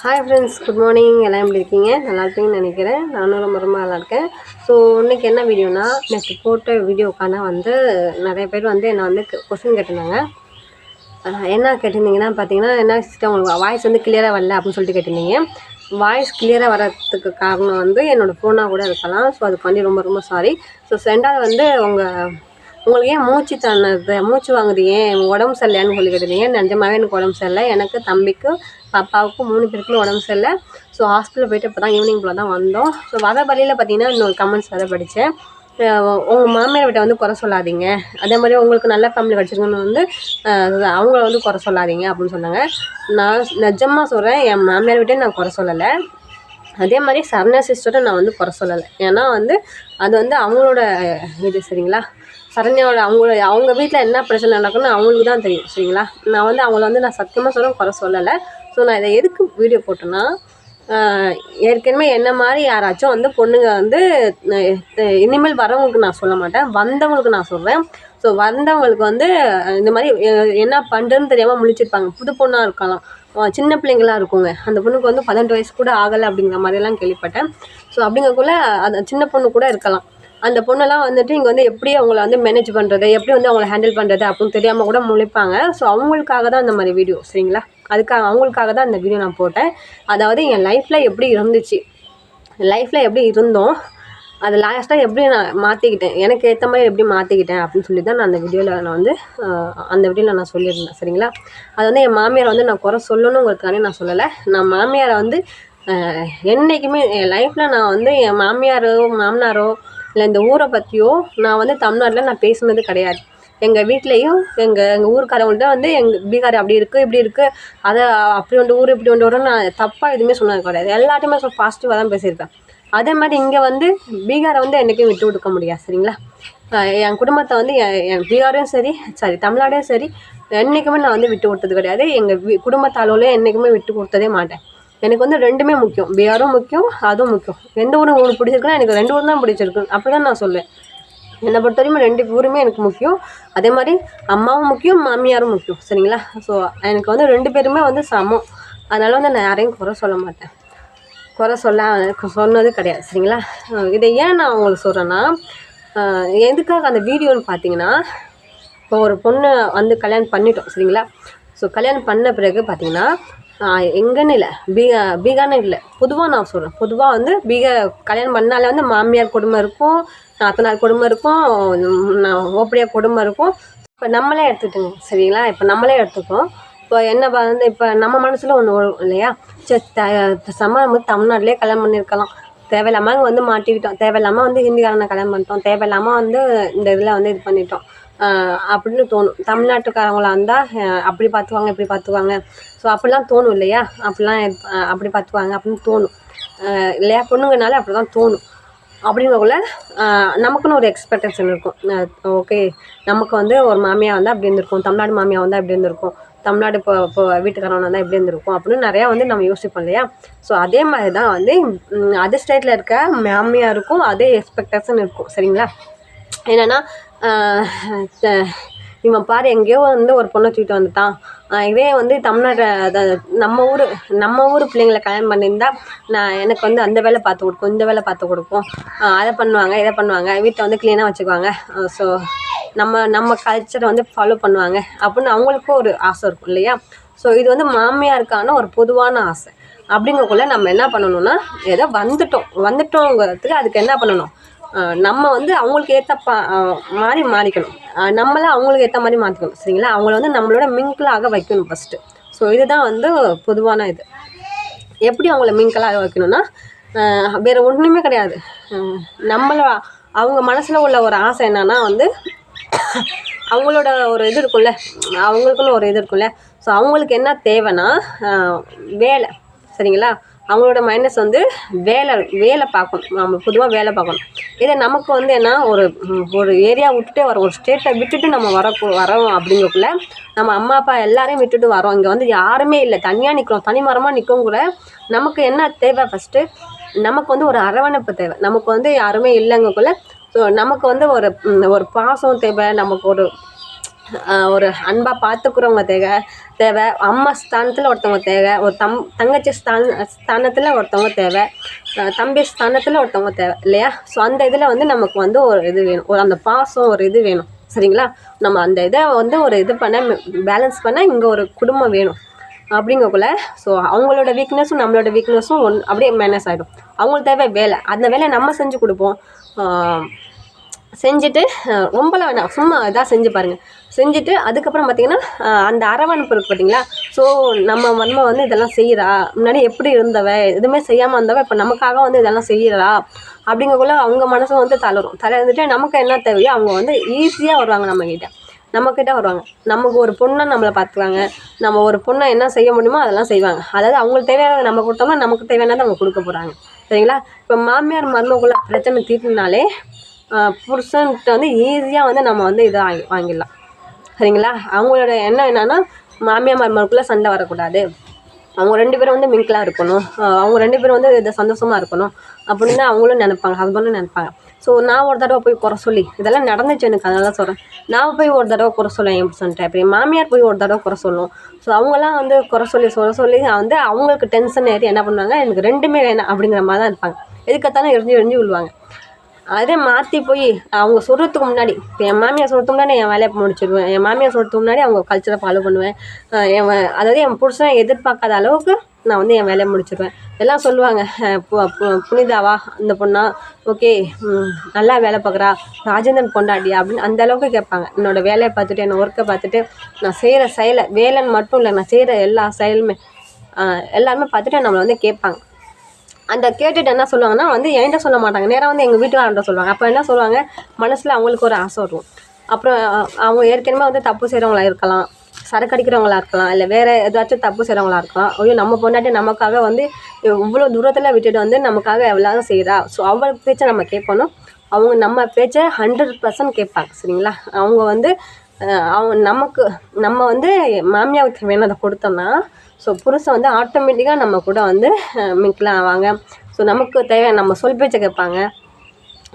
Hi friends good morning எல்லாம் எப்படி இருக்கீங்க? நல்லா இருப்பீங்கன்னு நினைக்கிறேன். நானும் ரொம்ப ரொம்ப நல்லா இருக்கேன். ஸோ இன்றைக்கி என்ன வீடியோனா நேற்று போட்ட வீடியோக்கான வந்து நிறைய பேர் வந்து என்னை வந்து கொஸ்டின் கேட்டிருந்தாங்க. என்ன கேட்டிருந்தீங்கன்னா பார்த்தீங்கன்னா என்ன சிஸ்டம் உங்களுக்கு வாய்ஸ் வந்து கிளியராக வரல அப்படின்னு சொல்லிட்டு கேட்டிருந்தீங்க. வாய்ஸ் கிளியராக வரத்துக்கு காரணம் வந்து என்னோடய ஃபோனாக கூட இருக்கலாம். ஸோ அதுக்கு வந்து ரொம்ப ரொம்ப சாரி ஸோ ரெண்டாவது வந்து உங்கள் உங்களுக்கு ஏன் மூச்சு தண்ணது மூச்சு வாங்குது ஏன்? உடம்பு சரியில்லையான்னு சொல்லி கேட்டிருந்தீங்க நிஜமாவே எனக்கு உடம்பு சரியில்லை? எனக்கு தம்பிக்கு பாப்பாவுக்கும் மூணு பேருக்கும் உடம்பு சரியில்லை. ஸோ ஹாஸ்பிட்டல் போயிட்டு இப்போ தான் ஈவினிங் போல் தான் வந்தோம். ஸோ வர வழியில் பார்த்தீங்கன்னா இன்னொரு கமெண்ட்ஸ் வேறு படித்தேன் உங்கள் மாமியார் வீட்டை வந்து குறை சொல்லாதீங்க. அதே மாதிரி உங்களுக்கு நல்ல ஃபேமிலி கிடச்சிருக்குன்னு வந்து அவங்கள வந்து குறை சொல்லாதீங்க அப்படின்னு சொன்னாங்க. நான் நிஜமாக சொல்கிறேன் என் மாமியார் வீட்டை நான் குறை சொல்லலை. அதே மாதிரி சரணா சிஸ்டரும் நான் வந்து குறை சொல்லலை. ஏன்னா வந்து அது வந்து அவங்களோட இது சரிங்களா? சரண்யாவோட அவங்களோட அவங்க வீட்டில் என்ன பிரச்சனை நடக்குன்னு அவங்களுக்கு தான் தெரியும் சரிங்களா? நான் வந்து அவங்கள வந்து நான் சத்தியமாக சொல்கிறேன் குறை சொல்லலை. ஸோ நான் இதை எதுக்கு வீடியோ போட்டேன்னா ஏற்கனவே என்ன மாதிரி யாராச்சும் வந்து பொண்ணுங்க வந்து இனிமேல் வரவங்களுக்கு நான் சொல்ல மாட்டேன் வந்தவங்களுக்கு நான் சொல்கிறேன் ஸோ வந்தவங்களுக்கு வந்து இந்த மாதிரி என்ன பண்ணுறதுன்னு தெரியாமல் முழிச்சிருப்பாங்க. புது பொண்ணாக இருக்கலாம். சின்ன பிள்ளைங்களா இருக்குங்க. அந்த பொண்ணுக்கு வந்து பதினெட்டு வயசு கூட ஆகலை அப்படிங்கிற மாதிரிலாம் கேள்விப்பட்டேன். ஸோ அப்படிங்கக்குள்ளே அந்த சின்ன பொண்ணு கூட இருக்கலாம். அந்த பொண்ணெல்லாம் வந்துட்டு இங்கே வந்து எப்படி அவங்கள வந்து மேனேஜ் பண்ணுறது எப்படி வந்து அவங்கள ஹேண்டில் பண்ணுறது அப்படின்னு தெரியாமல் கூட முழிப்பாங்க. ஸோ அவங்களுக்காக தான் அந்த மாதிரி வீடியோ சரிங்களா? அதுக்காக அவங்களுக்காக தான் அந்த வீடியோ நான் போட்டேன். அதாவது என் லைஃப்பில் எப்படி இருந்துச்சு? லைஃப்பில் எப்படி இருந்தோம்? அது லாஸ்ட்டாக எப்படி நான் மாற்றிக்கிட்டேன் எனக்கு ஏற்ற மாதிரி எப்படி மாற்றிக்கிட்டேன் அப்படின்னு சொல்லி தான் நான் அந்த வீடியோவில் நான் வந்து அந்த வீடியோவில் நான் சொல்லியிருந்தேன் சரிங்களா? அது வந்து என் மாமியாரை வந்து நான் குறை சொல்லணுங்கிறதுக்கானே நான் சொல்லலை. நான் மாமியாரை வந்து என்றைக்குமே என் லைஃப்பில் நான் வந்து என் மாமியாரோ மாமனாரோ இல்லை இந்த ஊரை பற்றியோ நான் வந்து தமிழ்நாட்டில் நான் பேசுனது கிடையாது. எங்கள் வீட்லேயும் எங்கள் எங்கள் ஊருக்காரவங்கள்ட்ட வந்து எங்கள் பீகார் அப்படி இருக்குது இப்படி இருக்குது அதை அப்படி ஒன்று ஊர் இப்படி ஒன்று வரும்னு நான் தப்பாக எதுவுமே சொன்னது கிடையாது. எல்லாத்தையுமே ஸோ பாசிட்டிவாக தான் பேசியிருக்கேன். அதே மாதிரி இங்கே வந்து பீகாரை வந்து என்றைக்கும் விட்டு கொடுக்க முடியாது சரிங்களா? என் குடும்பத்தை வந்து என் என் பீகாரையும் சரி சாரி தமிழ்நாடையும் சரி என்றைக்குமே நான் வந்து விட்டு கொடுத்தது கிடையாது. எங்கள் வீ குடும்பத்தாளோலையும் என்றைக்குமே விட்டு கொடுத்ததே மாட்டேன். எனக்கு வந்து ரெண்டுமே முக்கியம். பிஆரும் முக்கியம் அதுவும் முக்கியம். எந்த ஊரும் ஒன்று பிடிச்சிருக்குன்னா எனக்கு ரெண்டு ஊரும் தான் பிடிச்சிருக்கு. அப்படி தான் நான் சொல்லுவேன். என்னை பொறுத்த வரைக்கும் ரெண்டு ஊருமே எனக்கு முக்கியம். அதே மாதிரி அம்மாவும் முக்கியம் மாமியாரும் முக்கியம். சரிங்களா? ஸோ எனக்கு வந்து ரெண்டு பேருமே வந்து சமம். அதனால் வந்து நான் யாரையும் குறை சொல்ல மாட்டேன். குறை சொல்ல சொன்னது கிடையாது. சரிங்களா? இதை ஏன் நான் உங்களுக்கு சொல்கிறேன்னா எதுக்காக அந்த வீடியோன்னு பார்த்தீங்கன்னா இப்போ ஒரு பொண்ணு வந்து கல்யாணம் பண்ணிட்டோம். சரிங்களா? ஸோ கல்யாணம் பண்ண பிறகு பார்த்தீங்கன்னா எங்கன்னு இல்லை பீகா பீகான்னு இல்லை. பொதுவாக நான் சொல்கிறேன் பொதுவாக வந்து பீகா கல்யாணம் பண்ணாலே வந்து மாமியார் குடும்பம் இருக்கும் நாத்தனார் குடும்பம் இருக்கும் ஓப்படியாக குடும்பம் இருக்கும். இப்போ நம்மளே எடுத்துக்கிட்டோங்க சரிங்களா? இப்போ நம்மளே எடுத்துக்கோம் இப்போ என்ன வந்து இப்போ நம்ம மனசில் ஒன்று வரும் இல்லையா? சரி த சம்ம நம்ம தமிழ்நாட்டிலே கல்யாணம் பண்ணியிருக்கலாம் தேவையில்லாமல் அங்கே வந்து மாட்டிக்கிட்டோம். தேவையில்லாமல் வந்து ஹிந்திக்காரனை கல்யாணம் பண்ணிட்டோம். தேவையில்லாமல் வந்து இந்த இதில் வந்து இது பண்ணிட்டோம். அப்படின்னு தோணும். தமிழ்நாட்டுக்காரங்களா இருந்தால் அப்படி பார்த்துக்குவாங்க இப்படி பார்த்துக்குவாங்க ஸோ அப்படிலாம் தோணும் இல்லையா? அப்படிலாம் அப்படி பார்த்துக்குவாங்க அப்படின்னு தோணும். இல்லையா? பொண்ணுங்கனாலே அப்படி தான் தோணும். அப்படிங்கக்குள்ள நமக்குன்னு ஒரு எக்ஸ்பெக்டேஷன் இருக்கும். ஓகே நமக்கு வந்து ஒரு மாமியார் வந்தால் அப்படி இருந்திருக்கும். தமிழ்நாடு மாமியார் வந்தால் இப்படி இருந்திருக்கும். தமிழ்நாடு இப்போ இப்போ வீட்டுக்காரன் வந்தால் எப்படி இருந்திருக்கும். அப்படின்னு நிறையா வந்து நம்ம யோசிப்போம் இல்லையா? ஸோ அதே மாதிரி தான் வந்து அதர் ஸ்டேட்டில் இருக்க மாமியாருக்கும் அதே எக்ஸ்பெக்டேஷன் இருக்கும். சரிங்களா? என்னென்னா இவன் பாரு எங்கேயோ வந்து ஒரு பொண்ணை தூக்கிட்டு வந்துட்டான். இதே வந்து தமிழ்நாட்டை நம்ம ஊர் நம்ம ஊர் பிள்ளைங்களை கல்யாணம் பண்ணியிருந்தா நான் எனக்கு வந்து அந்த வேலை பார்த்து கொடுக்கும் இந்த வேலை பார்த்து கொடுக்கும். அதை பண்ணுவாங்க இதை பண்ணுவாங்க வீட்டை வந்து க்ளீனாக வச்சுக்குவாங்க. ஸோ நம்ம நம்ம கல்ச்சரை வந்து ஃபாலோ பண்ணுவாங்க. அப்படின்னு அவங்களுக்கும் ஒரு ஆசை இருக்கும் இல்லையா? ஸோ இது வந்து மாமியாருக்கான ஒரு பொதுவான ஆசை. அப்படிங்கக்குள்ள நம்ம என்ன பண்ணணும்னா ஏதோ வந்துட்டோம். வந்துட்டோங்கிறதுக்கு அதுக்கு என்ன பண்ணணும்? நம்ம வந்து அவங்களுக்கு ஏற்ற பா மாதிரி மாறிக்கணும். ஆஹ் அவங்களுக்கு ஏற்ற மாதிரி மாற்றிக்கணும் சரிங்களா? அவங்கள வந்து நம்மளோட மிங்கிளாக வைக்கணும் ஃபஸ்ட்டு ஸோ இதுதான் வந்து பொதுவான இது. எப்படி அவங்கள மிங்கிளாக வைக்கணும்னா வேறு ஒன்றுமே கிடையாது. நம்மள அவங்க மனசில் உள்ள ஒரு ஆசை என்னன்னா வந்து அவங்களோட ஒரு இது இருக்கும்ல அவங்களுக்குன்னு ஒரு இது இருக்கும்ல. ஸோ அவங்களுக்கு என்ன தேவைன்னா வேலை சரிங்களா? அவங்களோட மைனஸ் வந்து வேலை வேலை பார்க்கணும். நம்ம பொதுவாக வேலை பார்க்கணும். இதே நமக்கு வந்து என்ன ஒரு ஒரு ஏரியா விட்டுட்டே வரோம். ஒரு ஸ்டேட்டை விட்டுட்டு நம்ம வர வரோம் அப்படிங்கக்குள்ள நம்ம அம்மா அப்பா எல்லாரையும் விட்டுட்டு வரோம். இங்கே வந்து யாருமே இல்லை. தனியாக நிற்கிறோம் தனி மரமாக நிற்கவும் கூட நமக்கு என்ன தேவை ஃபஸ்ட்டு நமக்கு வந்து ஒரு அரவணைப்பு தேவை. நமக்கு வந்து யாருமே இல்லைங்கக்குள்ள ஸோ நமக்கு வந்து ஒரு ஒரு பாசம் தேவை. நமக்கு ஒரு ஒரு அன்பாக பார்த்துக்குறவங்க தேவை. தேவை. அம்மா ஸ்தானத்தில் ஒருத்தவங்க தேவை. ஒரு தம் தங்கச்சி ஸ்தான ஸ்தானத்தில் ஒருத்தவங்க தேவை. தம்பி ஸ்தானத்தில் ஒருத்தவங்க தேவை. இல்லையா? ஸோ அந்த இதில் வந்து நமக்கு வந்து ஒரு இது வேணும். ஒரு அந்த பாசம் ஒரு இது வேணும். சரிங்களா? நம்ம அந்த இதை வந்து ஒரு இது பண்ண பேலன்ஸ் பண்ண இங்கே ஒரு குடும்பம் வேணும். அப்படிங்கக்குள்ள ஸோ அவங்களோட வீக்னஸும் நம்மளோட வீக்னஸும் ஒன் அப்படியே மேனேஜ் ஆகிடும் அவங்களுக்கு தேவை வேலை. அந்த வேலையை நம்ம செஞ்சு கொடுப்போம். செஞ்சுட்டு ரொம்பலாம் வேணாம். சும்மா இதாக செஞ்சு பாருங்கள் செஞ்சுட்டு அதுக்கப்புறம் பார்த்தீங்கன்னா அந்த அரவணைப்பு இருக்குது பார்த்தீங்களா ஸோ நம்ம மன்ம வந்து இதெல்லாம் செய்கிறா முன்னாடி எப்படி இருந்தவ? எதுவுமே செய்யாமல் இருந்தவ இப்போ நமக்காக வந்து இதெல்லாம் செய்கிறா அப்படிங்கக்குள்ள அவங்க மனசும் வந்து தளரும். தளர்ந்துட்டு நமக்கு என்ன தேவையோ அவங்க வந்து ஈஸியாக வருவாங்க நம்மக்கிட்ட நம்மக்கிட்ட வருவாங்க. நமக்கு ஒரு பொண்ணை நம்மளை பார்த்துக்குவாங்க நம்ம ஒரு பொண்ணை என்ன செய்ய முடியுமோ அதெல்லாம் செய்வாங்க. அதாவது அவங்களுக்கு தேவையானதை நம்ம கொடுத்தோம்னா நமக்கு தேவையானதை அவங்க கொடுக்க போகிறாங்க சரிங்களா? இப்போ மாமியார் மருமக்குள்ள பிரச்சனை தீர்த்துனாலே புருஷன்கிட்ட வந்து ஈஸியாக வந்து நம்ம வந்து இதை வாங்கி வாங்கிடலாம். சரிங்களா? அவங்களோட எண்ணம் என்னென்னா மாமியார் மருமகளுக்குள்ளே சண்டை வரக்கூடாது. அவங்க ரெண்டு பேரும் வந்து மிங்கிளாக இருக்கணும். அவங்க ரெண்டு பேரும் வந்து இதை சந்தோஷமாக இருக்கணும் அப்படின்னு தான் அவங்களும் நினைப்பாங்க ஹஸ்பண்டும் நினைப்பாங்க. ஸோ நான் ஒரு தடவை போய் குறை சொல்லி இதெல்லாம் நடந்துச்சு எனக்கு அதனால சொல்கிறேன் நான் போய் ஒரு தடவை குறை சொல்லுவேன் என் புருஷன்ட்ட இப்போ என் மாமியார் போய் ஒரு தடவை குறை சொல்லணும் ஸோ அவங்களாம் வந்து குறை சொல்லி சொல்ல சொல்லி வந்து அவங்களுக்கு டென்ஷன் ஏறி என்ன பண்ணுவாங்க எனக்கு ரெண்டுமே வேணாம் அப்படிங்கிற மாதிரி தான் இருப்பாங்க. எதுக்கத்தாலும் எரிஞ்சு எரிஞ்சு விழுவாங்க. அதே மாற்றி போய் அவங்க சொல்கிறதுக்கு முன்னாடி இப்போ என் மாமியார் சொல்கிறதுக்கு முன்னாடி என் வேலையை முடிச்சிடுவேன். என் மாமியார் சொல்கிறதுக்கு முன்னாடி அவங்க கல்ச்சரை ஃபாலோ பண்ணுவேன். என் அதாவது என் புருஷனை எதிர்பார்க்காத அளவுக்கு நான் வந்து என் வேலையை முடிச்சிடுவேன். எல்லாம் சொல்லுவாங்க. புனிதாவா இந்த பொண்ணா ஓகே நல்லா வேலை பார்க்குறா. ராஜேந்திரன் கொண்டாடியா அப்படின்னு அந்த அளவுக்கு கேட்பாங்க. என்னோட வேலையை பார்த்துட்டு என்னோடய ஒர்க்கை பார்த்துட்டு நான் செய்கிற செயலை வேலைன்னு மட்டும் இல்லை நான் செய்கிற எல்லா செயலுமே எல்லாருமே பார்த்துட்டு நம்மளை வந்து கேட்பாங்க. அந்த கேட்டுட்டு என்ன சொல்லுவாங்கன்னா வந்து என்கிட்ட சொல்ல மாட்டாங்க. நேராக வந்து எங்கள் வீட்டுக்காரன்ட்ட சொல்லுவாங்க. அப்போ என்ன சொல்லுவாங்க? மனசில் அவங்களுக்கு ஒரு ஆசை வரும். அப்புறம் அவங்க ஏற்கனவே வந்து தப்பு செய்கிறவங்களா இருக்கலாம். சரக்கு அடிக்கிறவங்களா இருக்கலாம். இல்லை வேறு ஏதாச்சும் தப்பு செய்கிறவங்களா இருக்கலாம். ஐயோ நம்ம பொண்டாட்டி நமக்காக வந்து இவ்வளோ தூரத்தில் விட்டுட்டு வந்து நமக்காக எவ்வளோ செய்கிறா ஸோ அவள் பேச்சை நம்ம கேட்கணும். அவங்க நம்ம பேச்சை ஹண்ட்ரட் பர்சன்ட் கேட்பாங்க. சரிங்களா? அவங்க வந்து அவன் அவங்க நமக்கு நம்ம வந்து மாமியாவுக்கு தேவையானதை கொடுத்தோம்னா ஸோ புருஷன் வந்து ஆட்டோமேட்டிக்காக நம்ம கூட வந்து மிக்கலாம் ஆவாங்க. ஸோ நமக்கு தேவை நம்ம சொல் பேச்சை கேட்பாங்க.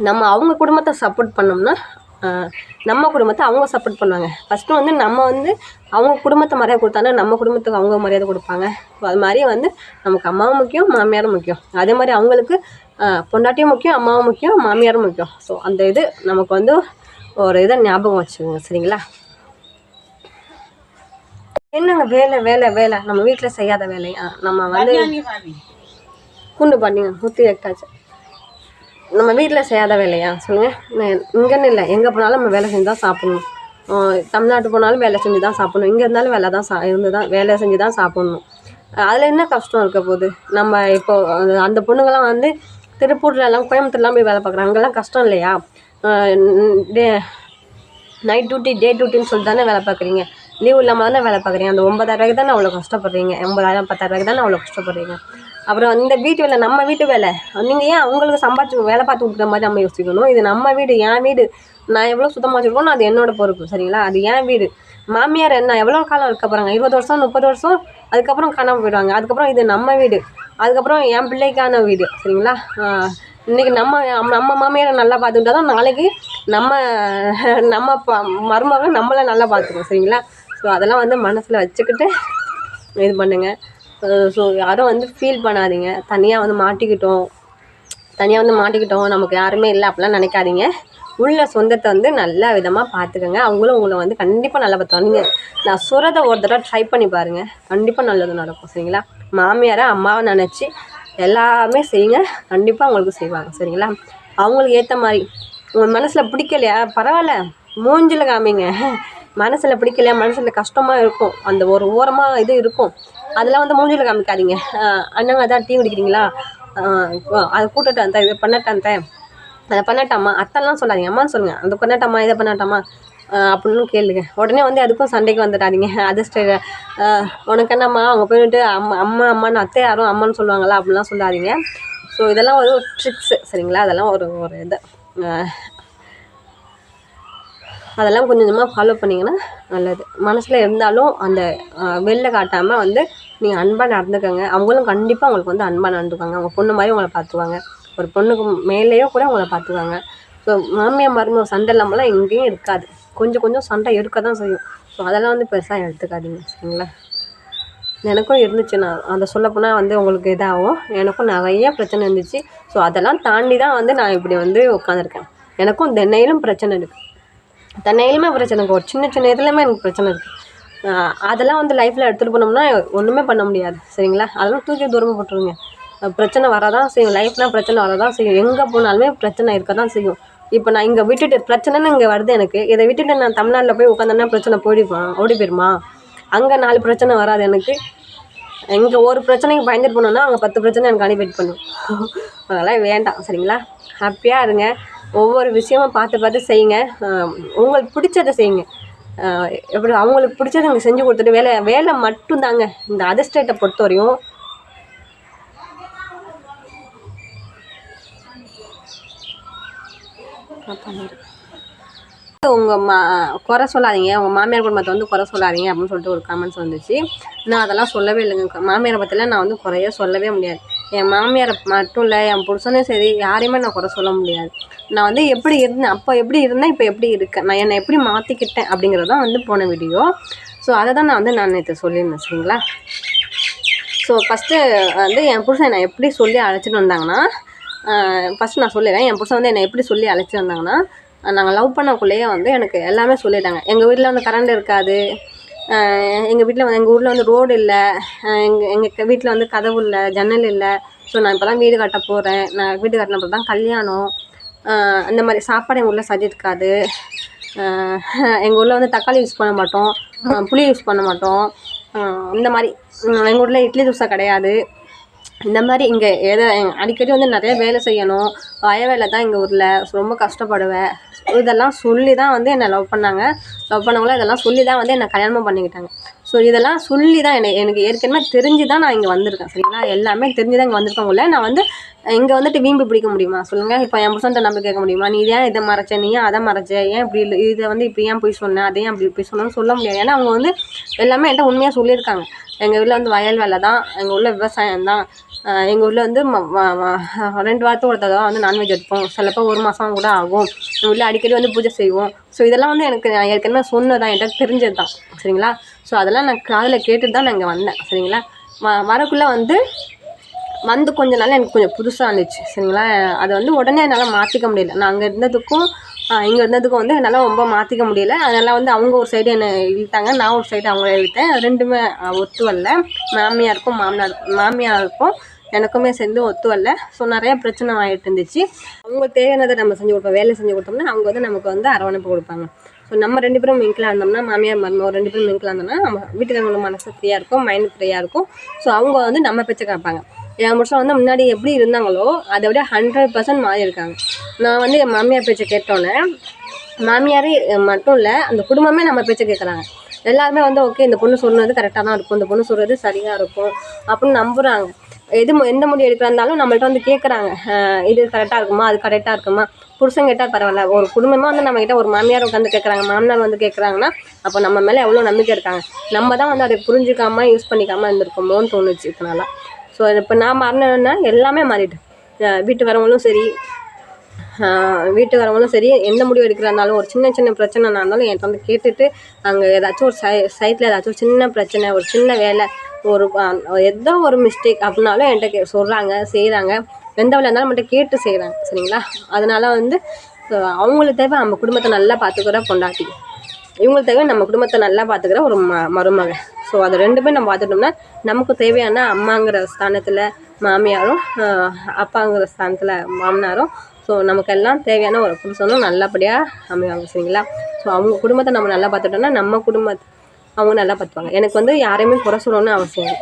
நம்ம அவங்க குடும்பத்தை சப்போர்ட் பண்ணோம்னா நம்ம குடும்பத்தை அவங்க சப்போர்ட் பண்ணுவாங்க. ஃபஸ்ட்டு வந்து நம்ம வந்து அவங்க குடும்பத்தை மரியாதை கொடுத்தாலும் நம்ம குடும்பத்துக்கு அவங்க மரியாதை கொடுப்பாங்க. ஸோ அது மாதிரி வந்து நமக்கு அம்மாவும் முக்கியம் மாமியாரும் முக்கியம். அதே மாதிரி அவங்களுக்கு பொண்டாட்டியும் முக்கியம் அம்மாவும் முக்கியம் மாமியாரும் முக்கியம். ஸோ அந்த இது நமக்கு வந்து ஒரு இதை ஞாபகம் வச்சுக்கோங்க சரிங்களா? என்னங்க வேலை வேலை வேலை? நம்ம வீட்டில் செய்யாத வேலையா நம்ம வந்து குண்டு பண்ணிங்க ஊற்றி வைக்காச்சு. நம்ம வீட்டில் செய்யாத வேலையா? சொல்லுங்கள் இங்கேன்னு இல்லை. எங்கே போனாலும் நம்ம வேலை செஞ்சு தான் சாப்பிட்ணும் தமிழ்நாட்டு போனாலும் வேலை செஞ்சு தான் சாப்பிட்ணும். இங்கே இருந்தாலும் வேலை தான் சா இருந்து தான் வேலை செஞ்சு தான் சாப்பிட்ணும் அதில் என்ன கஷ்டம் இருக்க போகுது? நம்ம இப்போ அந்த- பொண்ணுங்கள்லாம் வந்து திருப்பூர்லலாம் கோயம்புத்தூர்லாம் போய் வேலை பார்க்குறாங்க. அங்கெல்லாம் கஷ்டம் இல்லையா? டே- நைட் டியூட்டி டே டியூட்டின்னு சொல்லிட்டு தானே வேலை பார்க்குறீங்க. லீவ் இல்லாமல் தானே வேலை பார்க்குறீங்க. அந்த ஒன்பதாயிரரூவாய்க்கு தானே அவ்வளோ கஷ்டப்படுறீங்க. ஒன்பதாயிரம் பத்தாயிரரூவாய்க்கு தானே அவ்வளோ கஷ்டப்படுறீங்க. அப்புறம் இந்த வீட்டு வேலை நம்ம வீட்டு வேலை. நீங்கள் ஏன் அவங்களுக்கு சம்பாதிச்சு வேலை பார்த்து கொடுக்குற மாதிரி நம்ம யோசிக்கணும்? இது நம்ம வீடு என் வீடு. நான் எவ்வளோ சுத்தமாக வச்சுருக்கோம் அது என்னோட பொறுப்பு சரிங்களா? அது என் வீடு. மாமியார் என்ன எவ்வளோ காலம் இருக்க போகிறாங்க இருபது வருஷம் முப்பது வருஷம் அதுக்கப்புறம் காணாமல் போயிடுவாங்க. அதுக்கப்புறம் இது நம்ம வீடு. அதுக்கப்புறம் என் பிள்ளைக்கான வீடு சரிங்களா? இன்றைக்கி நம்ம நம்ம- மாமியாரை நல்லா பார்த்துக்கிட்டா தான் நாளைக்கு நம்ம நம்ம ப மருமகன் நம்மளை நல்லா பார்த்துக்கணும் சரிங்களா? ஸோ அதெல்லாம் வந்து மனசில் வச்சுக்கிட்டு இது பண்ணுங்கள் ஸோ யாரும் வந்து ஃபீல் பண்ணாதீங்க. தனியாக வந்து மாட்டிக்கிட்டோம். தனியாக வந்து மாட்டிக்கிட்டோம். நமக்கு யாருமே இல்லை அப்படிலாம் நினைக்காதீங்க. உள்ள சொந்தத்தை வந்து நல்ல விதமாக பார்த்துக்கோங்க. அவங்களும் உங்களை வந்து கண்டிப்பாக நல்லா பார்த்துவாங்க நீங்கள் நான் சொல்கிறத ஒரு தடவை ட்ரை பண்ணி பாருங்கள் கண்டிப்பாக நல்லது நடக்கும் சரிங்களா? மாமியாரை அம்மாவை நினச்சி எல்லாமே செய்யுங்க. கண்டிப்பாக உங்களுக்கு செய்வாங்க. சரிங்களா? அவங்களுக்கு ஏற்ற மாதிரி. உங்கள் மனசில் பிடிக்கலையா? பரவாயில்ல. மூஞ்சில் காமிங்க. மனசில் பிடிக்கலையா? மனசில் கஷ்டமாக இருக்கும். அந்த ஒரு ஓரமாக இது இருக்கும். அதெல்லாம் வந்து மூஞ்சில் காமிக்காதீங்க. அண்ணங்க அதான் டீ குடிக்கிறீங்களா? ஆஹ் அதை கூட்டட்டேன் அந்த இதை பண்ணட்டேன் அதை பண்ணட்டாமா அத்தெல்லாம் சொல்லாதீங்க. அம்மான்னு சொல்லுங்கள் அந்த பண்ணட்டாமா இதை பண்ணட்டாமா அப்படின்னு கேளுங்க. உடனே வந்து அதுக்கும் சண்டைக்கு வந்துடாதீங்க. அது ஸ்டே உனக்கு என்னம்மா? அவங்க போயிட்டு அம்மா அம்மா அம்மான்னு அத்தை யாரும் அம்மான்னு சொல்லுவாங்களா அப்படிலாம் சொல்லாதீங்க. ஸோ இதெல்லாம் ஒரு ட்ரிக்ஸு சரிங்களா? அதெல்லாம் ஒரு ஒரு இது. அதெல்லாம் கொஞ்சம் கொஞ்சமாக ஃபாலோ பண்ணிங்கன்னா நல்லது. மனசில் இருந்தாலும் அந்த வெளில காட்டாமல் வந்து நீங்கள் அன்பாக நடந்துக்கோங்க. அவங்களும் கண்டிப்பாக உங்களுக்கு வந்து அன்பாக நடந்துக்குவாங்க. அவங்க பொண்ணு மாதிரி உங்களை பார்த்துக்குவாங்க. ஒரு பொண்ணுக்கு மேலேயோ கூட உங்களை பார்த்துக்குவாங்க. ஸோ மாமியார் மருமக சண்டை இல்லாமலாம் எங்கேயும் இருக்காது. கொஞ்சம் கொஞ்சம் சண்டை எடுக்க தான் செய்யும். ஸோ அதெல்லாம் வந்து பெருசாக எடுத்துக்காதீங்க சரிங்களா? எனக்கும் இருந்துச்சு. நான் அதை சொல்லப்போனால் வந்து உங்களுக்கு இதாகும். எனக்கும் நிறைய பிரச்சனை இருந்துச்சு. ஸோ அதெல்லாம் தாண்டி தான் வந்து நான் இப்படி வந்து உட்காந்துருக்கேன் எனக்கும் தென்னையிலும் பிரச்சனை இருக்குது தென்னையிலுமே பிரச்சனை இருக்குது ஒரு சின்ன சின்ன இதுலையுமே எனக்கு பிரச்சனை இருக்குது அதெல்லாம் வந்து லைஃப்பில் எடுத்துகிட்டு போனோம்னா ஒன்றுமே பண்ண முடியாது சரிங்களா? அதெல்லாம் தூக்கி தூரமாக போட்டுருங்க. பிரச்சனை வரதான் செய்யும். லைஃப்னால் பிரச்சனை வரதான் செய்யும். எங்கே போனாலுமே பிரச்சனை இருக்க தான் செய்யும். இப்போ நான் இங்கே விட்டுட்டு பிரச்சனைன்னு இங்கே வருது எனக்கு. இதை விட்டுட்டு நான் தமிழ்நாட்டில் போய் உட்காந்தேன்னா பிரச்சனை போயிடுவான் ஓடி போயிடுமா அங்கே நாலு பிரச்சனை வராது எனக்கு. இங்கே ஒரு பிரச்சனைக்கு பயந்துட்டு போனோன்னா அங்கே பத்து பிரச்சனை எனக்கு அனுப்பிட்டு பண்ணும். அதெல்லாம் வேண்டாம் சரிங்களா? ஹாப்பியாக இருங்க. ஒவ்வொரு விஷயமும் பார்த்து பார்த்து செய்யுங்க. உங்களுக்கு பிடிச்சதை செய்யுங்க. எப்படி அவங்களுக்கு பிடிச்சதை நீங்கள் செஞ்சு கொடுத்துட்டு வேலை வேலை மட்டும்தாங்க. இந்த அதர் ஸ்டேட்டை பொறுத்த உங்கள் மா குறை சொல்லாதீங்க. உங்கள் மாமியார் குடும்பத்தை வந்து குறை சொல்லாதீங்க அப்படின்னு சொல்லிட்டு ஒரு கமெண்ட்ஸ் வந்துச்சு. நான் அதெல்லாம் சொல்லவே இல்லைங்க. மாமியாரை பற்றிலாம் நான் வந்து குறைய சொல்லவே முடியாது. என் மாமியாரை மட்டும் இல்லை என் புருஷனும் சரி யாரையுமே நான் குறை சொல்ல முடியாது. நான் வந்து எப்படி இருந்தேன் அப்போ எப்படி இருந்தேன் இப்போ எப்படி இருக்கேன் நான் என்னை எப்படி மாற்றிக்கிட்டேன் அப்படிங்கிறது தான் வந்து போன வீடியோ ஸோ அதை தான் நான் வந்து நான் நேற்று சொல்லியிருந்தேன் சரிங்களா? ஸோ ஃபஸ்ட்டு வந்து என் புருஷன் என்னை எப்படி சொல்லி அழைச்சிட்டு வந்தாங்கன்னா ஃபஸ்ட்டு நான் சொல்லிடுறேன். என் புருஷன் வந்து என்னை எப்படி சொல்லி அழைச்சிட்டு வந்தாங்கன்னா நாங்கள் லவ் பண்ணக்குள்ளேயே வந்து எனக்கு எல்லாமே சொல்லிட்டாங்க. எங்கள் வீட்டில் வந்து கரண்ட் இருக்காது. எங்கள் வீட்டில் வந்து எங்கள் ஊரில் வந்து ரோடு இல்லை. எங்கள் எங்கள் வீட்டில் வந்து கதவு இல்லை ஜன்னல் இல்லை. ஸோ நான் இப்போ தான் வீடு கட்ட போகிறேன் நான் வீடு கட்டினப்போ தான் கல்யாணம். அந்த மாதிரி சாப்பாடு எங்கள் ஊரில் சரி இருக்காது எங்கள் ஊரில் வந்து தக்காளி யூஸ் பண்ண மாட்டோம். புளி யூஸ் பண்ண மாட்டோம். இந்த மாதிரி எங்கள் ஊரில் இட்லி தோசை கிடையாது. இந்த மாதிரி இங்கே எதை அடிக்கடி வந்து நிறைய வேலை செய்யணும். வய வேலை தான் எங்கள் ஊரில். ரொம்ப கஷ்டப்படுவேன். இதெல்லாம் சொல்லி தான் வந்து என்னை லவ் பண்ணாங்க. லவ் பண்ணவங்கள இதெல்லாம் சொல்லி தான் வந்து என்னை கல்யாணம் பண்ணிக்கிட்டாங்க. ஸோ இதெல்லாம் சொல்லி தான் என்னை எனக்கு ஏற்கனவே தெரிஞ்சு தான் நான் இங்கே வந்திருக்கேன். சரிங்களா? எல்லாமே தெரிஞ்சு தான் இங்கே வந்திருக்கவங்கள நான் வந்து இங்கே வந்துட்டு வீம்பு பிடிக்க முடியுமா? சொல்லுங்கள் இப்போ என் பர்சன்ட்ட நம்ப கேட்க முடியுமா? நீ ஏன் இதை மறைச்ச? நீ ஏன் அதை மறைச்ச? ஏன் இப்படி இல்லை? இதை வந்து இப்படி ஏன் போய் சொன்னேன் அதை ஏன் அப்படி போய் சொன்னேன்னு சொல்ல முடியாது. ஏன்னா அவங்க வந்து எல்லாமே என்கிட்ட உண்மையாக சொல்லியிருக்காங்க. எங்கள் ஊரில் வந்து வயல் வேலை தான் எங்கள் ஊரில் விவசாயம் தான் எங்கள் ஊரில் வந்து ரெண்டு வாரத்துக்கு ஒரு தான் வந்து நான்வெஜ் எடுப்போம் சிலப்போ ஒரு மாதம் கூட ஆகும். எங்கள் ஊரில் அடிக்கடி வந்து பூஜை செய்வோம். ஸோ இதெல்லாம் வந்து எனக்கு நான் ஏற்கனவே சொன்னதான் என்கிட்ட தெரிஞ்சது தான் சரிங்களா? ஸோ அதெல்லாம் நான் காதில் கேட்டுட்டு தான் நான் இங்கே வந்தேன். சரிங்களா? வ வரக்குள்ளே வந்து வந்து கொஞ்ச நாள் எனக்கு கொஞ்சம் புதுசாக இருந்துச்சு. சரிங்களா? அதை வந்து உடனே என்னால் மாற்றிக்க முடியல. நான் அங்கே இருந்ததுக்கும் இங்கே இருந்ததுக்கும் வந்து என்னால் ரொம்ப மாற்றிக்க முடியல. அதனால் வந்து அவங்க ஒரு சைடு என்னை இழுத்தாங்க. நான் ஒரு சைடு அவங்கள இழுத்தேன். ரெண்டுமே ஒத்து வரல. மாமியாருக்கும் மாமனார் மாமியாருக்கும் எனக்குமே சேர்ந்து ஒத்து வரல. ஸோ நிறைய பிரச்சனை ஆகிட்டு இருந்துச்சு. அவங்க தேவையானதை நம்ம செஞ்சு கொடுப்போம். வேலை செஞ்சு கொடுத்தோம்னா அவங்க வந்து நமக்கு வந்து அரவணைப்பு கொடுப்பாங்க. ஸோ நம்ம ரெண்டு பேரும் மிங்கிலாக இருந்தோம்னா மாமியார் மருமக ரெண்டு பேரும் மிங்கிலாக இருந்தோம்னா நம்ம வீட்டுக்காரங்களோட மனசு ஃப்ரீயாக இருக்கும் மைண்ட் ஃப்ரீயாக இருக்கும். ஸோ அவங்க வந்து நம்ம பேச்சை கேட்பாங்க. என் புருஷன் வந்து முன்னாடி எப்படி இருந்தாங்களோ அதை விட ஹண்ட்ரட் பர்சன்ட் மாறி இருக்காங்க. நான் வந்து என் மாமியார் பேச்சை கேட்டோன்னே மாமியாரே மட்டும் இல்லை அந்த குடும்பமே நம்ம பேச்சை கேட்குறாங்க எல்லாருமே வந்து ஓகே இந்த பொண்ணு சொன்னது கரெக்டாக தான் இருக்கும். இந்த பொண்ணு சொல்கிறது சரியாக இருக்கும். அப்படின்னு நம்புகிறாங்க எது எந்த முடிவு எடுக்கிறதாலும் நம்மள்ட்ட வந்து கேட்குறாங்க இது கரெக்டாக இருக்குமா? அது கரெக்டாக இருக்குமா? புருஷன் கேட்டால் பரவாயில்ல. ஒரு குடும்பமாக வந்து நம்மக்கிட்ட ஒரு மாமியார் உட்காந்து கேட்குறாங்க மாமனார் வந்து கேட்குறாங்கன்னா அப்போ நம்ம மேலே எவ்வளோ நம்பிக்கை இருக்காங்க? நம்ம தான் வந்து அதை புரிஞ்சுக்காம யூஸ் பண்ணிக்காமல் இருந்திருக்கோமோன்னு தோணுச்சு இதனால ஸோ இப்போ நான் மாறினேன்னா எல்லாமே மாறிட்டு. வீட்டுக்காரவங்களும் சரி. வீட்டு வீட்டுக்காரவங்களும் சரி. எந்த முடிவு எடுக்கிறதாலும் ஒரு சின்ன சின்ன பிரச்சனைனா இருந்தாலும் என்கிட்ட வந்து கேட்டுட்டு அங்கே ஏதாச்சும் ஒரு சை சைட்டில் ஏதாச்சும் ஒரு சின்ன பிரச்சனை ஒரு சின்ன வேலை ஒரு எதோ ஒரு மிஸ்டேக் அப்படின்னாலும் என்கிட்ட கே சொல்கிறாங்க செய்கிறாங்க எந்த வேலை இருந்தாலும் நம்மகிட்ட கேட்டு செய்கிறாங்க சரிங்களா? அதனால் வந்து அவங்களுக்கு தேவை நம்ம குடும்பத்தை நல்லா பார்த்துக்கிற பொண்டாட்டி. இவங்களுக்கு தேவை நம்ம குடும்பத்தை நல்லா பார்த்துக்கிற ஒரு ம மருமக. ஸோ அது ரெண்டுமே நம்ம பார்த்துட்டோம்னா நமக்கு தேவையான அம்மாங்கிற ஸ்தானத்தில் மாமியாரும் அப்பாங்கிற ஸ்தானத்தில் மாமனாரும் ஸோ நமக்கெல்லாம் தேவையான ஒரு புருஷனும் நல்லபடியாக அமைவாங்க சரிங்களா? ஸோ அவங்க குடும்பத்தை நம்ம நல்லா பார்த்துட்டோம்னா நம்ம குடும்பத்தை அவங்க நல்லா பார்த்துப்பாங்க எனக்கு வந்து யாரையுமே குறை சொல்லணும்னு அவசியம் இல்லை.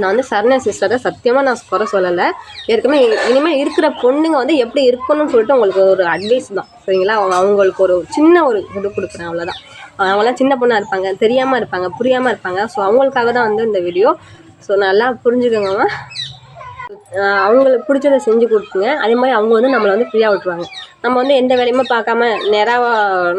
நான் வந்து சரண சிஸ்டரை சத்தியமாக நான் குறை சொல்லலை. ஏற்கனவே இனிமேல் இருக்கிற பொண்ணுங்க வந்து எப்படி இருக்கணும்னு சொல்லிட்டு உங்களுக்கு ஒரு அட்வைஸ் தான். சரிங்களா? அவங்க அவங்களுக்கு ஒரு சின்ன ஒரு இது கொடுக்குறேன் அவ்வளோதான் அவங்களாம் சின்ன பொண்ணாக இருப்பாங்க தெரியாமல் இருப்பாங்க புரியாமல் இருப்பாங்க. ஸோ அவங்களுக்காக தான் வந்து இந்த வீடியோ ஸோ நல்லா புரிஞ்சுக்கோங்க அவங்களுக்கு பிடிச்சதை செஞ்சு கொடுத்துங்க. அதே மாதிரி அவங்க வந்து நம்மளை வந்து ஃப்ரீயாக விட்டுருவாங்க. நம்ம வந்து எந்த வேலையுமே பார்க்காம நேராக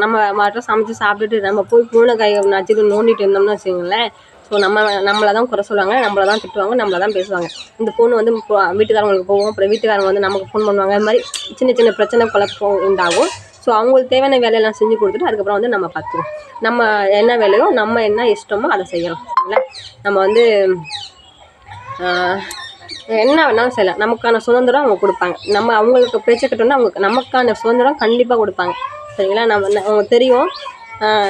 நம்ம மாட்டம் சமைச்சு சாப்பிட்டுட்டு நம்ம போய் பூனை கை நச்சுட்டு நோண்டிட்டு இருந்தோம்னு வச்சுக்கோங்களேன். ஸோ நம்ம நம்மளை தான் குறை சொல்லுவாங்க நம்மளை தான் திட்டுவாங்க நம்மளை தான் பேசுவாங்க. இந்த ஃபோன் வந்து இப்போ வீட்டுக்காரங்களுக்கு போவோம் அப்புறம் வீட்டுக்காரங்க வந்து நமக்கு ஃபோன் பண்ணுவாங்க. அது மாதிரி சின்ன சின்ன பிரச்சனை குழப்பம் உண்டாகும். ஸோ அவங்களுக்கு தேவையான வேலையெல்லாம் செஞ்சு கொடுத்துட்டு அதுக்கப்புறம் வந்து நம்ம பார்த்துருவோம் நம்ம என்ன வேலையோ நம்ம என்ன இஷ்டமோ அதை செய்யலாம் இல்லை நம்ம வந்து என்ன வேணாலும் செய்யலாம். நமக்கான சுதந்திரம் அவங்க கொடுப்பாங்க. நம்ம அவங்களுக்கு பேச்சை கட்டணும்னா அவங்க நமக்கான சுதந்திரம் கண்டிப்பாக கொடுப்பாங்க. சரிங்களா? நம்ம அவங்க தெரியும்.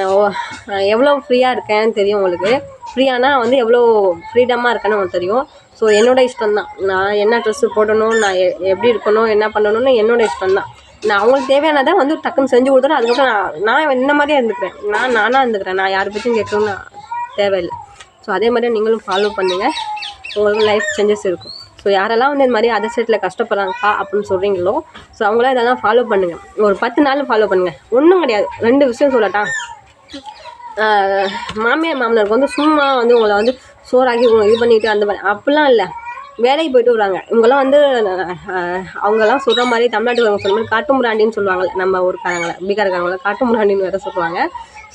ஓ- எவ்வளோ ஃப்ரீயாக இருக்கேன்னு தெரியும் உங்களுக்கு. ஃப்ரீயானா வந்து எவ்வளோ ஃப்ரீடமாக இருக்கேன்னு உங்களுக்கு தெரியும். ஸோ என்னோட இஷ்டம் தான். நான் என்ன ட்ரெஸ்ஸு போடணும் நான் எ- எப்படி இருக்கணும் என்ன பண்ணணும்னு என்னோட இஷ்டம் தான். நான் அவங்களுக்கு தேவையானதை வந்து டக்குன்னு செஞ்சு கொடுத்துட்டு அதுக்கப்புறம் நான் நான் இந்த மாதிரியே இருந்துக்கிறேன். நான் நானாக இருந்துக்கிறேன். நான் யார் பற்றியும் கேட்கணும்னு தேவையில்லை. ஸோ அதே மாதிரி நீங்களும் ஃபாலோ பண்ணுங்கள் உங்களுக்கு லைஃப் சேஞ்சஸ் இருக்கும். ஸோ யாரெல்லாம் வந்து இந்த மாதிரி அதர் ஸ்டேட்டில் கஷ்டப்படுறாங்கப்பா அப்படின்னு சொல்கிறீங்களோ ஸோ அவங்களாம் இதெல்லாம் ஃபாலோ பண்ணுங்கள் ஒரு பத்து நாள் ஃபாலோ பண்ணுங்கள் ஒன்றும் கிடையாது. ரெண்டு விஷயம் சொல்லட்டா? மாமியார் மாமனாருக்கு வந்து சும்மா வந்து உங்களை வந்து சோறாக்கி இது பண்ணிட்டு அந்த மாதிரி அப்படிலாம் இல்லை. வேலைக்கு போயிட்டு வராங்க இவங்கெல்லாம் வந்து அவங்கெல்லாம் சொல்கிற மாதிரி தமிழ்நாட்டுக்காரங்க சொல்கிற மாதிரி காட்டு முராண்டின்னு சொல்லுவாங்க நம்ம ஊருக்காரங்களை பீகார்காரங்களை காட்டு முராண்டின்னு வேறு சொல்லுவாங்க.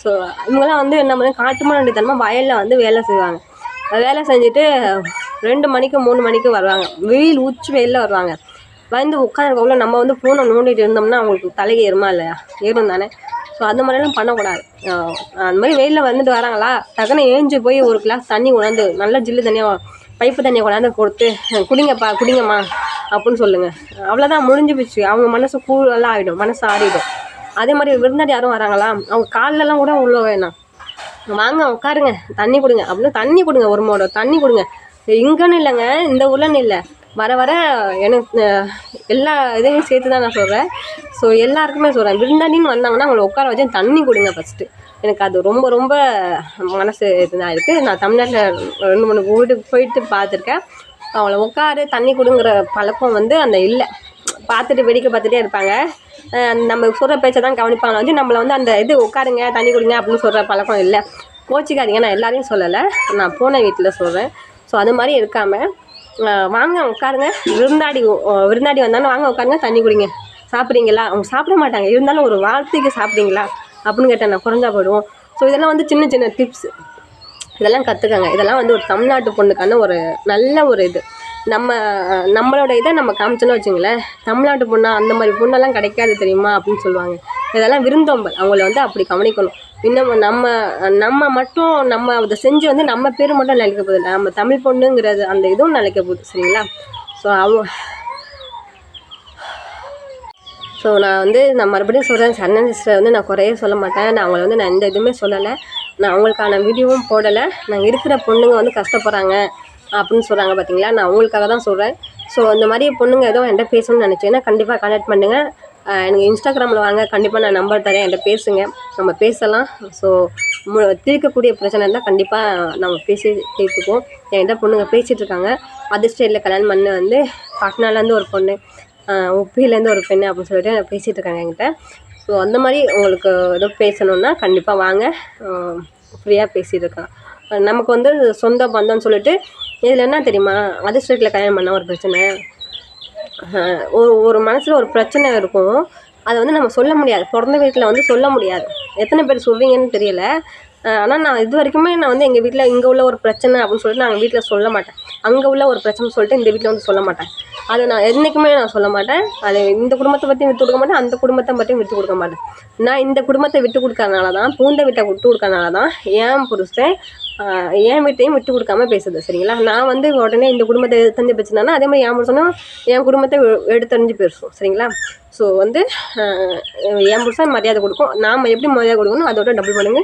ஸோ இவங்கெல்லாம் வந்து என்ன பண்ணி காட்டு முராண்டித்தனமாக வயலில் வந்து வேலை செய்வாங்க. வேலை செஞ்சுட்டு ரெண்டு மணிக்கு மூணு மணிக்கு வருவாங்க. வெயில் உச்சி வெயிலில் வருவாங்க. வந்து உட்காந்துருக்கக்குள்ள நம்ம வந்து ஃபோனை நோண்டிட்டு இருந்தோம்னா அவங்களுக்கு தலைக்கு ஏறுமா இல்லையா? ஏறும் தானே. ஸோ அந்த மாதிரிலாம் பண்ணக்கூடாது. அந்த மாதிரி வெயிலில் வந்துட்டு வராங்களா? டக்குன்னு ஏஞ்சி போய் ஒரு கிளாஸ் தண்ணி கொண்டாந்து நல்ல ஜில்லு தண்ணியாக பைப்பு தண்ணியை கொண்டாந்து கொடுத்து குடிங்கப்பா குடிங்கம்மா அப்படின்னு சொல்லுங்கள் அவ்வளோதான் முடிஞ்சு போச்சு. அவங்க மனசு கூழெல்லாம் ஆகிடும் மனசு ஆறிடும். அதே மாதிரி விருந்தாடி யாரும் வராங்களா? அவங்க கால்லெல்லாம் கூட உள்ள வேணாம் வாங்க உட்காருங்க. தண்ணி கொடுங்க. அப்படின்னு தண்ணி கொடுங்க. ஒரு மோட தண்ணி கொடுங்க. இங்கன்னு இல்லைங்க இந்த ஊர்லன்னு இல்லை. வர வர எனக்கு எல்லா இதையும் சேர்த்து தான் நான் சொல்கிறேன் ஸோ எல்லாருக்குமே சொல்கிறேன் விருந்தாளின்னு வந்தாங்கன்னா அவங்கள உட்கார வச்சு தண்ணி கொடுங்க ஃபஸ்ட்டு எனக்கு அது ரொம்ப ரொம்ப மனசு இதாக இருக்குது நான் தமிழ்நாட்டில் ரெண்டு மூணு வீட்டுக்கு போயிட்டு பார்த்துருக்கேன். அவங்கள உட்காரு தண்ணி கொடுங்கிற பழக்கம் வந்து அந்த இல்லை. பார்த்துட்டு வேடிக்கை பார்த்துட்டே இருப்பாங்க. நம்ம சொல்கிற பேச்சை தான் கவனிப்பாங்க. வந்து நம்மளை வந்து அந்த இது உட்காருங்க தண்ணி கொடுங்க அப்படின்னு சொல்கிற பழக்கம் இல்லை. கோச்சிக்காதீங்க. நான் எல்லாரையும் சொல்லலை. நான் போன வீட்டில் சொல்கிறேன் ஸோ அது மாதிரி இருக்காமல் வாங்க உட்காருங்க. விருந்தாடி விருந்தாடி வந்தாலும் வாங்க உட்காருங்க தண்ணி குடிங்க. சாப்பிட்றீங்களா? அவங்க சாப்பிட மாட்டாங்க. இருந்தாலும் ஒரு வார்த்தைக்கு சாப்பிட்றீங்களா? அப்படின்னு கேட்டேன் நான் குறைஞ்சா போயிடுவோம். ஸோ இதெல்லாம் வந்து சின்ன சின்ன டிப்ஸ் இதெல்லாம் கற்றுக்கங்க இதெல்லாம் வந்து ஒரு தமிழ்நாட்டு பொண்ணுக்கான ஒரு நல்ல ஒரு இது. நம்ம நம்மளோட இதை நம்ம காமிச்சோன்னு வச்சுங்களேன். தமிழ்நாட்டு பொண்ணாக அந்த மாதிரி பொண்ணெல்லாம் கிடைக்காது தெரியுமா? அப்படின்னு சொல்லுவாங்க. இதெல்லாம் விருந்தோம்பல். அவங்கள வந்து அப்படி கவனிக்கணும். இன்னும் நம்ம நம்ம மட்டும் நம்ம அதை செஞ்சு வந்து நம்ம பேர் மட்டும் நிலைக்க போகுது. இல்லை நம்ம தமிழ் பொண்ணுங்கிறது அந்த இதுவும் நிலைக்க போகுது சரிங்களா? ஸோ அவங்க ஸோ நான் வந்து நான் மறுபடியும் சொல்கிறேன் சரணன் சிஸ்டர் வந்து நான் குறைய சொல்ல மாட்டேன். நான் அவங்கள வந்து நான் எந்த இதுவுமே சொல்லலை. நான் அவங்களுக்கான வீடியோவும் போடலை. நான் இருக்கிற பொண்ணுங்க வந்து கஷ்டப்படுறாங்க அப்படின்னு சொல்கிறாங்க பார்த்தீங்களா நான் அவங்களுக்காக தான் சொல்கிறேன் ஸோ இந்த மாதிரி பொண்ணுங்க எதுவும் என்கிட்ட பேசணும்னு நினச்சிங்கன்னா கண்டிப்பாக கான்டாக்ட் பண்ணுங்கள் எனக்கு இன்ஸ்டாகிராமில் வாங்க கண்டிப்பாக நான் நம்பர் தரேன் என்கிட்ட பேசுங்க. நம்ம பேசலாம். ஸோ மு தீர்க்கக்கூடிய பிரச்சனை இருந்தால் கண்டிப்பாக நம்ம பேசி தீர்த்துக்குவோம். என்கிட்ட பொண்ணுங்க பேசிகிட்டு இருக்காங்க அதர் ஸ்டேட்டில் கல்யாணம் பண்ண வந்து பாட்னாலேருந்து ஒரு பொண்ணு உப்பிலேருந்து ஒரு பெண்ணு அப்படின்னு சொல்லிட்டு பேசிகிட்டு இருக்காங்க என்கிட்ட. ஸோ அந்த மாதிரி உங்களுக்கு ஏதோ பேசணுன்னா கண்டிப்பாக வாங்க. ஃப்ரீயாக பேசிகிட்டு நமக்கு வந்து சொந்த பந்தம்னு சொல்லிட்டு இதில் என்ன தெரியுமா? அதர் ஸ்டேட்டில் கல்யாணம் பண்ண ஒரு பிரச்சனை. ஒரு ஒரு மனசில் ஒரு பிரச்சனை இருக்கும். அதை வந்து நம்ம சொல்ல முடியாது. பிறந்த வீட்டில் வந்து சொல்ல முடியாது. எத்தனை பேர் சொல்வீங்கன்னு தெரியல. ஆனால் நான் இது வரைக்குமே நான் வந்து எங்கள் வீட்டில் இங்கே உள்ள ஒரு பிரச்சனை அப்படின்னு சொல்லிட்டு நான் வீட்டில் சொல்ல மாட்டேன். அங்கே உள்ள ஒரு பிரச்சனை சொல்லிட்டு இந்த வீட்டில் வந்து சொல்ல மாட்டேன். அதை நான் என்றைக்குமே நான் சொல்ல மாட்டேன். அது இந்த குடும்பத்தை பற்றியும் விட்டு கொடுக்க மாட்டேன். அந்த குடும்பத்தை பற்றியும் விட்டு கொடுக்க மாட்டேன். நான் இந்த குடும்பத்தை விட்டு கொடுக்கறனால தான் பூந்த வீட்டை விட்டு கொடுக்கறனால தான் ஏன் புருஷன் என் வீட்டையும் விட்டு கொடுக்காம பேசுது சரிங்களா? நான் வந்து உடனே இந்த குடும்பத்தை எடுத்தறிஞ்சு பேசினா அதே மாதிரி என் சொன்னால் என் குடும்பத்தை எடுத்தறிஞ்சு பேசும் சரிங்களா? ஸோ வந்து என் புருஷன் மரியாதை கொடுக்கும். நாம் எப்படி மரியாதை கொடுக்கணும் அதோட டபுள் மடங்கு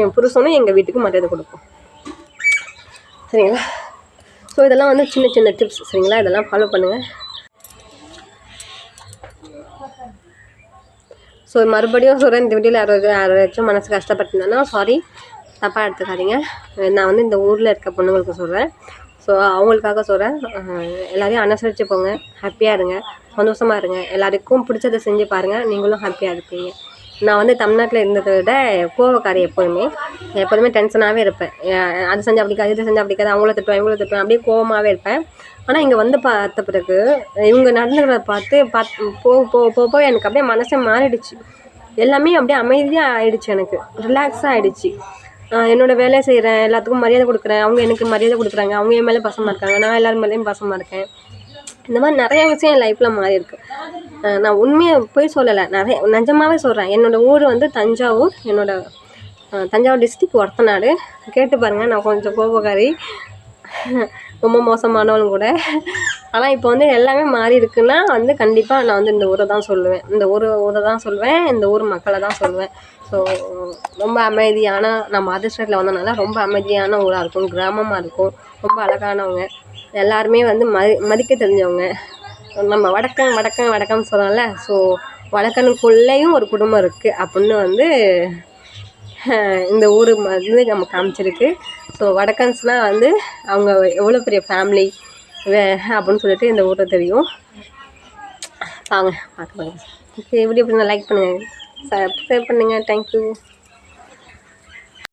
என் புருஷனும் எங்கள் வீட்டுக்கு மரியாதை கொடுக்கும் சரிங்களா? ஸோ இதெல்லாம் வந்து சின்ன சின்ன டிப்ஸ் சரிங்களா? இதெல்லாம் ஃபாலோ பண்ணுங்கள் ஸோ மறுபடியும் சொல்கிறேன் இந்த வீடியோவில் யாராவது யாராச்சும் மனசு கஷ்டப்பட்டிருந்தேன்னா சாரி தப்பாக எடுத்துக்காதீங்க. நான் வந்து இந்த ஊரில் இருக்க பொண்ணுங்களுக்கு சொல்கிறேன் ஸோ அவங்களுக்காக சொல்கிறேன் எல்லாரையும் அனுசரித்து போங்க. ஹாப்பியாக இருங்க. சந்தோஷமாக இருங்க. எல்லாருக்கும் பிடிச்சதை செஞ்சு பாருங்கள் நீங்களும் ஹாப்பியாக இருப்பீங்க. நான் வந்து தமிழ்நாட்டில் இருந்ததை விட கோவக்காரி எப்போதுமே எப்போதுமே டென்ஷனாகவே இருப்பேன். அது செஞ்சு அப்படிக்காது இது செஞ்சால் அப்படிக்காது அவங்கள திட்டுவேன் இவங்கள திட்டுவேன் அப்படியே கோவமாகவே இருப்பேன். ஆனால் இங்கே வந்து பார்த்த பிறகு இவங்க நடந்துக்கிறத பார்த்து பார்த்து போக போக போக போக எனக்கு அப்படியே மனசே மாறிடுச்சு. எல்லாமே அப்படியே அமைதியாக ஆயிடுச்சு எனக்கு. ரிலாக்ஸாக ஆகிடுச்சு என்னோடய என்னோட வேலையை செய்கிறேன் எல்லாத்துக்கும் மரியாதை கொடுக்குறேன். அவங்க எனக்கு மரியாதை கொடுக்குறாங்க. அவங்க என் மேலே பசமாக இருக்காங்க. நான் எல்லோரும் மேலேயும் பசமாக இருக்கேன். இந்த மாதிரி நிறைய விஷயம் என் லைஃப்பில் மாறி இருக்கு. நான் உண்மையை போய் சொல்லலை. நிறைய நிஜமாவே சொல்கிறேன் என்னோடய ஊர் வந்து தஞ்சாவூர். என்னோடய தஞ்சாவூர் டிஸ்ட்ரிக் ஒரத்தநாடு. கேட்டு பாருங்கள் நான் கொஞ்சம் கோபக்காரி. ரொம்ப மோசமானவளும் கூட. ஆனால் இப்போ வந்து எல்லாமே மாறி இருக்குன்னா வந்து கண்டிப்பாக நான் வந்து இந்த ஊரை தான் சொல்லுவேன். இந்த ஊர் ஊரை தான் சொல்லுவேன். இந்த ஊர் மக்களை தான் சொல்லுவேன். ஸோ ரொம்ப அமைதியான நம்ம அதர் ஸ்டேட்டில் வந்தனால ரொம்ப அமைதியான ஊராக இருக்கும். கிராமமாக இருக்கும். ரொம்ப அழகானவங்க. எல்லாருமே வந்து மதி மதிக்க தெரிஞ்சவங்க. நம்ம வடக்கன் வடக்கன் வடக்கன்னு சொன்னோம்ல ஸோ வடக்கனுக்குள்ளேயும் ஒரு குடும்பம் இருக்குது அப்படின்னு வந்து இந்த ஊர் வந்து நம்ம காமிச்சிருக்கு. ஸோ வடக்கன்ஸ்னால் வந்து அவங்க எவ்வளோ பெரிய ஃபேமிலி அப்படின்னு சொல்லிட்டு இந்த ஊரை தெரியும். வாங்க பார்க்க ஓகே எப்படி எப்படி லைக் பண்ணுங்கள் சப்ஸ்கிரைப் பண்ணுங்கள் தேங்க்யூ